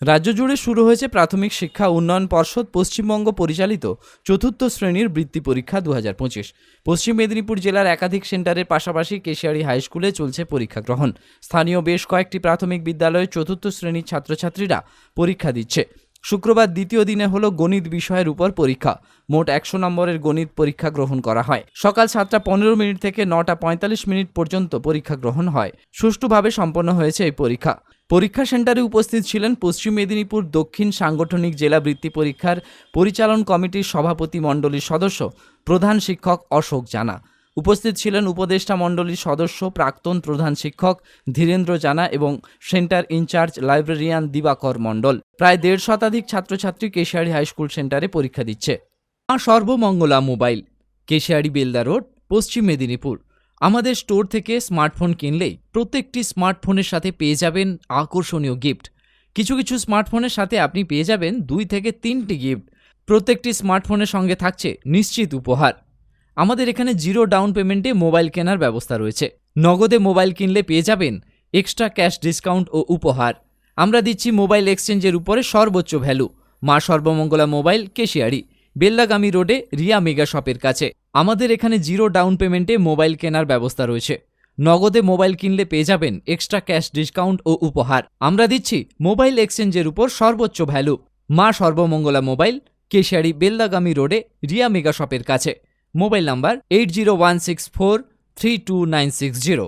রাজ্য জুড়ে শুরু হয়েছে প্রাথমিক শিক্ষা উন্নয়ন পর্ষদ পশ্চিমবঙ্গ পরিচালিত চতুর্থ শ্রেণির বৃত্তি পরীক্ষা দু হাজার পঁচিশ। পশ্চিম মেদিনীপুর জেলার একাধিক সেন্টারের পাশাপাশি কেশিয়ারি হাই স্কুলে চলছে পরীক্ষা গ্রহণ। স্থানীয় বেশ কয়েকটি প্রাথমিক বিদ্যালয়ে চতুর্থ শ্রেণির ছাত্রছাত্রীরা পরীক্ষা দিচ্ছে। শুক্রবার দ্বিতীয় দিনে হলো গণিত বিষয়ের উপর পরীক্ষা। মোট একশো নম্বরের গণিত পরীক্ষা গ্রহণ করা হয়। সকাল সাতটা পনেরো মিনিট থেকে নটা পঁয়তাল্লিশ মিনিট পর্যন্ত পরীক্ষা গ্রহণ হয়। সুষ্ঠুভাবে সম্পন্ন হয়েছে এই পরীক্ষা। পরীক্ষা সেন্টারে উপস্থিত ছিলেন পশ্চিম মেদিনীপুর দক্ষিণ সাংগঠনিক জেলা বৃত্তি পরীক্ষার পরিচালন কমিটির সভাপতি মণ্ডলীর সদস্য প্রধান শিক্ষক অশোক জানা। উপস্থিত ছিলেন উপদেষ্টা মণ্ডলীর সদস্য প্রাক্তন প্রধান শিক্ষক ধীরেন্দ্র জানা এবং center incharge librarian Dibakar Mondal. প্রায় দেড় শতাধিক ছাত্রছাত্রী কেশিয়ারি হাইস্কুল সেন্টারে পরীক্ষা দিচ্ছে। Maa Sarbamangala mobile, Keshiary Belda road, Paschim Medinipur. আমাদের স্টোর থেকে স্মার্টফোন কিনলেই প্রত্যেকটি স্মার্টফোনের সাথে পেয়ে যাবেন আকর্ষণীয় গিফট। কিছু কিছু স্মার্টফোনের সাথে আপনি পেয়ে যাবেন দুই থেকে তিনটি গিফট। প্রত্যেকটি স্মার্টফোনের সঙ্গে থাকছে নিশ্চিত উপহার। আমাদের এখানে জিরো ডাউন পেমেন্টে মোবাইল কেনার ব্যবস্থা রয়েছে। নগদে মোবাইল কিনলে পেয়ে যাবেন এক্সট্রা ক্যাশ ডিসকাউন্ট ও উপহার। আমরা দিচ্ছি মোবাইল এক্সচেঞ্জের উপরে সর্বোচ্চ ভ্যালু। মা সর্বমঙ্গলা মোবাইল, কেশিয়ারি। বেল্লাগামী রোডে রিয়া মেগা শপের কাছে। আমাদের এখানে জিরো ডাউন পেমেন্টে মোবাইল কেনার ব্যবস্থা রয়েছে। নগদে মোবাইল কিনলে পেয়ে যাবেন এক্সট্রা ক্যাশ ডিসকাউন্ট ও উপহার। আমরা দিচ্ছি মোবাইল এক্সচেঞ্জের উপর সর্বোচ্চ ভ্যালু। মা সর্বমঙ্গলা মোবাইল, কেশিয়ারি বেল্লাগামী রোডে রিয়া মেগা শপের কাছে। Mobile number eight zero one six four three two nine six zero.